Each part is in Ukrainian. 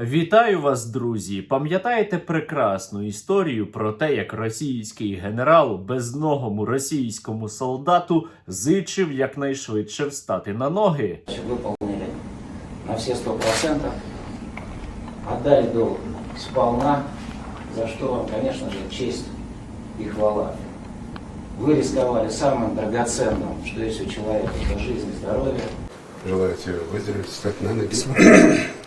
Вітаю вас, друзі! Пам'ятаєте прекрасну історію про те, як російський генерал безногому російському солдату зичив якнайшвидше встати на ноги? выполнили на все сто процентов, отдали долг сполна, за что вам, конечно же, честь и хвала. Вы рисковали самым драгоценным, что есть у человека, это жизнь и здоровье. Желаю тебе выздороветь, встать на ноги.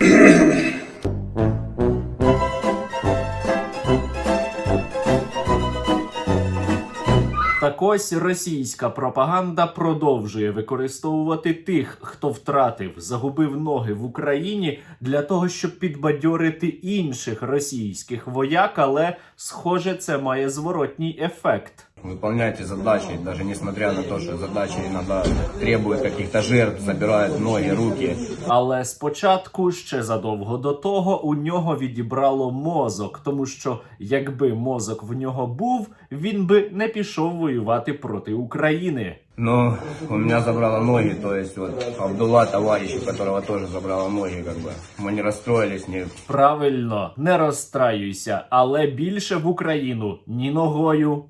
Так ось російська пропаганда продовжує використовувати тих, хто втратив, загубив ноги в Україні для того, щоб підбадьорити інших російських вояк, але схоже, це має зворотній ефект Выполняйте задачи, даже несмотря на то, что задачи иногда требуют каких-то жертв, забирают ноги, руки. Але спочатку, ще задовго до того, у нього відібрало мозок, тому що якби мозок в нього був, він би не пішов воювати проти України. Но у меня забрало ноги, то есть вот Абдулла, товарищ, у которого тоже забрало ноги, как бы. Мы не расстроились, не Правильно, не розстраюйся, але більше в Україну ні ногою.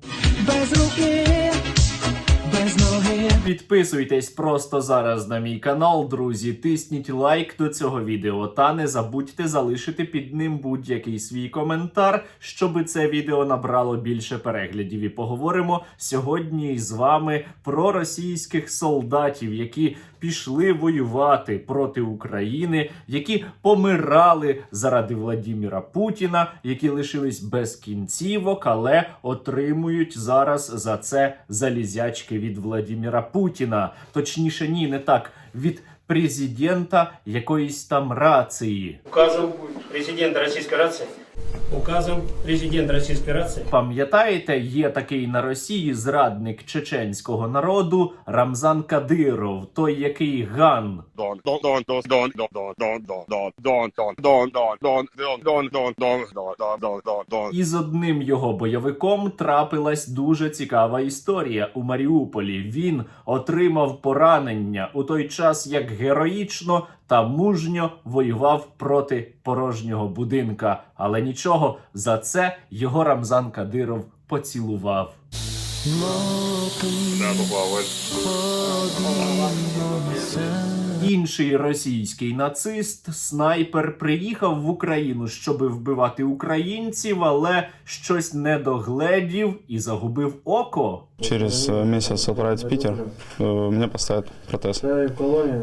faz o quê? Без ноги. Підписуйтесь просто зараз на мій канал, друзі. Тисніть лайк до цього відео та не забудьте залишити під ним будь-який свій коментар, щоб це відео набрало більше переглядів. І поговоримо сьогодні з вами про російських солдатів, які пішли воювати проти України, які помирали заради Владіміра Путіна, які лишились без кінцівок, але отримують зараз за це залізячки від Владіміра Путіна. Точніше, ні, не так від президента якоїсь там рації. Указом президента Російської Рации. Указом президента Російської Ради. пам'ятаєте, є такий на Росії зрадник чеченського народу Рамзан Кадиров, той який ган І з одним його бойовиком трапилась дуже цікава історія у Маріуполі. Він отримав поранення у той час, як героїчно та мужньо воював проти порожнього будинка. Але нічого за це його Рамзан Кадиров поцілував. Інший російський нацист, снайпер, приїхав в Україну, щоб вбивати українців, але щось не догледів і загубив око. Через э, месяц отправить в Питер, э, мне протез.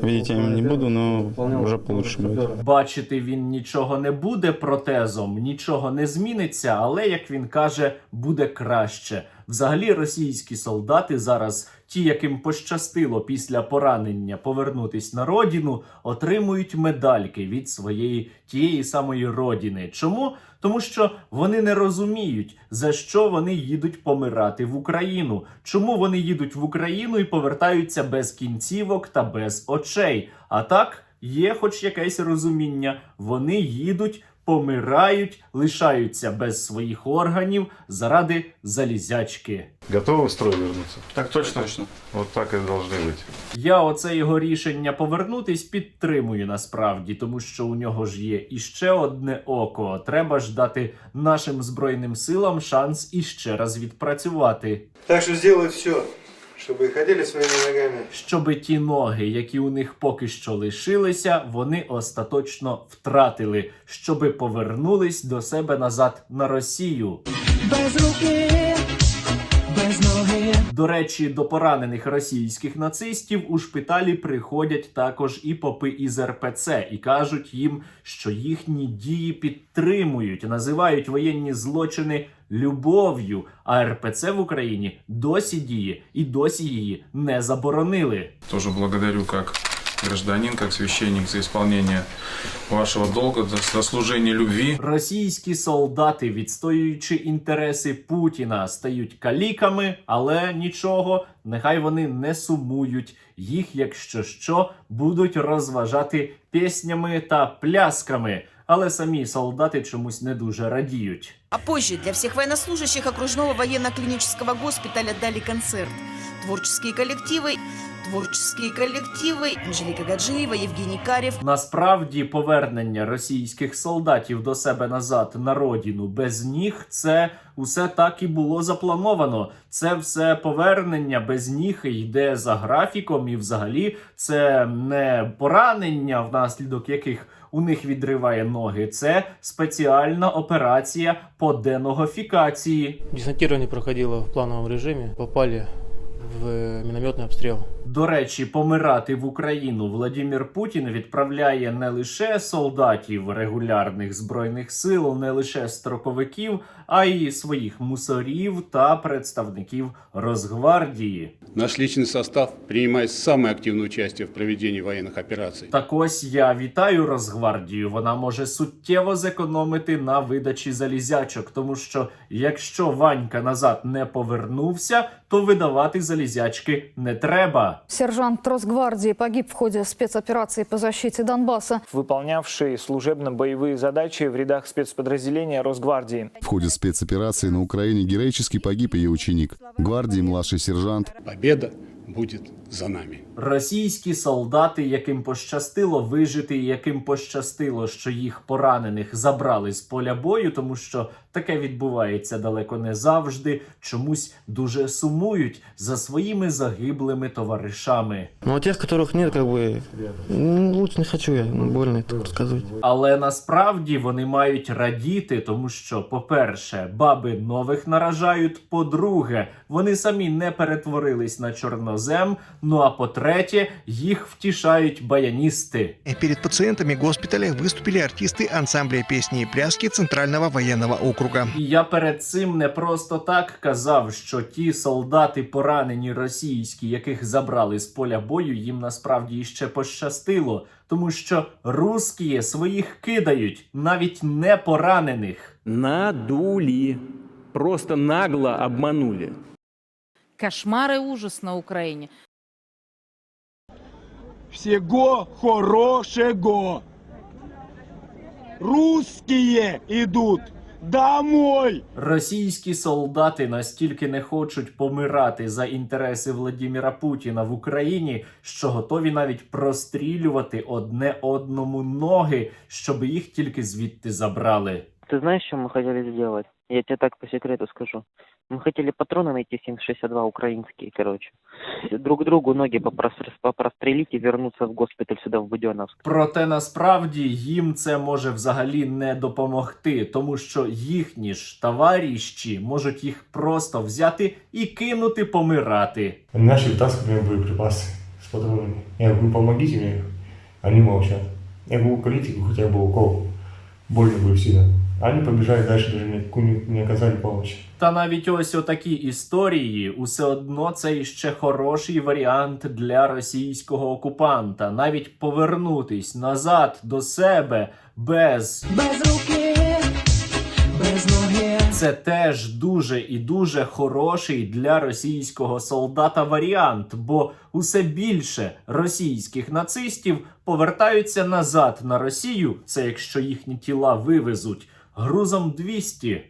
Видеть я не буду, но уже получше будет. Бачити він нічого не буде протезом, нічого не зміниться, але як він каже, буде краще. Взагалі, російські солдати зараз, ті, яким пощастило після поранення повернутись на родину, отримують медальки від своєї тієї самої родини. Чому? Тому що вони не розуміють, за що вони їдуть помирати в Україну. Чому вони їдуть в Україну і повертаються без кінцівок та без очей? А так є хоч якесь розуміння. Вони їдуть, помирають, лишаються без своїх органів заради залізячки. Готовы в строй вернуться? Так точно. точно. Вот так и должны быть. Я оце його рішення повернутись підтримую насправді, тому що у нього ж є іще одне око. Треба ж дати нашим збройним силам шанс іще раз відпрацювати. Так что сделают все, чтобы ходили своїми ногами. Щоб ті ноги, які у них поки що лишилися, вони остаточно втратили, щоби повернулись до себе назад на Росію. Без руки. До речі, до поранених російських нацистів у шпиталі приходять також і попи із РПЦ і кажуть їм, що їхні дії підтримують, називають воєнні злочини любов'ю. А РПЦ в Україні досі діє і досі її не заборонили. Тож благодарю как гражданин, как священник за исполнение вашего долга, за служение любви. Російські солдати, відстоюючи інтереси Путіна, стають каліками, але нічого, нехай вони не сумують. Їх, якщо що, будуть розважати піснями та плясками. Але самі солдати чомусь не дуже радіють. А позже для всех военнослужащих окружного военно-клинического госпиталя дали концерт. творческие коллективы, творческие коллективы, Анжелика Гаджиева, Евгений Карев, Насправді повернення російських солдатів до себе назад на родину без ніг це усе так і було заплановано. Це все повернення без ніг йде за графіком, і взагалі це не поранення, внаслідок яких у них відриває ноги. Це спеціальна операція по деногофікації. Десантування проходило в плановому режимі. Попали в мінометний обстрел. До речі, помирати в Україну Владімір Путін відправляє не лише солдатів регулярних збройних сил, не лише строковиків, а й своїх мусорів та представників Росгвардії. Наш личный состав принимает самое активное участие в проведении военных операций. Так ось я вітаю Росгвардію. Вона може суттєво зекономити на видачі залізячок, тому що якщо Ванька назад не повернувся, то видавати залізячки не треба. Сержант Росгвардии погиб в ходе спецоперации по защите Донбасса. Выполнявший служебно-боевые задачи в рядах спецподразделения Росгвардии. В ходе спецоперации на Украине героически погиб ее ученик. Гвардии младший сержант. Победа будет за нами. Російські солдати, яким пощастило вижити, і яким пощастило, що їх поранених забрали з поля бою, тому що таке відбувається далеко не завжди. Чомусь дуже сумують за своїми загиблими товаришами. Ну а тех, которых нет, как бы, ну, лучше не хочу я, ну, больно это рассказывать. Але насправді вони мають радіти, тому що, по-перше, баби нових наражають. По-друге, вони самі не перетворились на чорнозем. Ну а по-третє, їх втішають баяністи. Перед пациентами госпиталя выступили артисты ансамбля песни и пляски Центрального военного округа. І я перед цим не просто так казав, що ті солдати, поранені російські, яких забрали з поля бою, їм насправді іще пощастило, тому що русські своїх кидають, навіть не поранених. Надули. Просто нагло обманули. кошмар и ужас на Украине. Всего хорошего! Русские идут домой! Російські солдати настільки не хочуть помирати за інтереси Владіміра Путіна в Україні, що готові навіть прострілювати одне одному ноги, щоб їх тільки звідти забрали. Ты знаешь, что мы хотели сделать? Я тебе так по секрету скажу. Мы хотели патроны найти 762 украинские, короче. Друг другу ноги попростр- попрострелить и вернуться в госпиталь сюда, в Буденновск. Проте насправді їм це може взагалі не допомогти, тому що їхні ж товаріщі можуть їх просто взяти і кинути помирати. Они начали вытаскивать мне боеприпасы с патронами. Я говорю, помогите мне. Они молчат. Я говорю, уколите хотя бы укол. Больно будет сильно. Они побежали дальше, даже мне, не, не оказали помощи. Та навіть ось отакі історії, усе одно це іще хороший варіант для російського окупанта. Навіть повернутись назад до себе без Без руки, без ноги. це теж дуже і дуже хороший для російського солдата варіант, бо усе більше російських нацистів повертаються назад на Росію. Це якщо їхні тіла вивезуть грузом 200.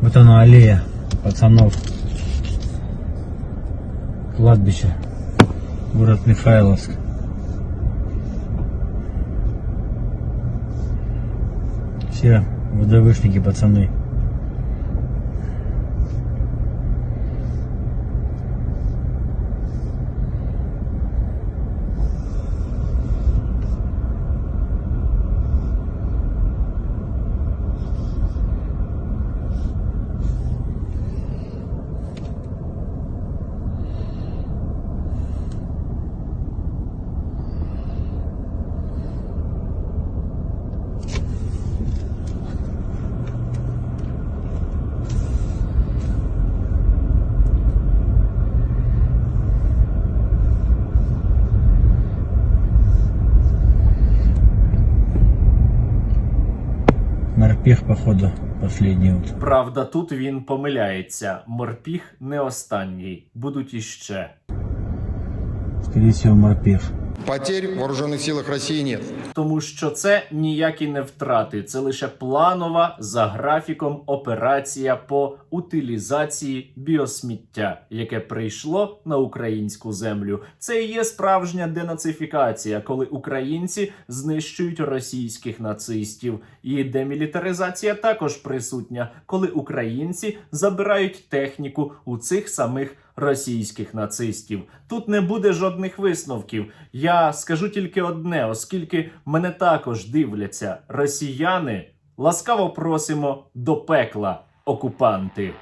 Вот она аллея пацанов. Кладбище. Город Михайловск. Все ВДВшники, пацаны. Морпех, походу, последній. Правда, тут він помиляється. Морпіг не останній, будуть іще. Скоріше, морпех. Потерь в вооруженных силах России нет. Тому що це ніякі не втрати, це лише планова за графіком операція по утилізації біосміття, яке прийшло на українську землю. Це і є справжня денацифікація, коли українці знищують російських нацистів. І демілітаризація також присутня, коли українці забирають техніку у цих самих російських нацистів. Тут не буде жодних висновків. Я скажу тільки одне, оскільки мене також дивляться росіяни. Ласкаво просимо до пекла, окупанти.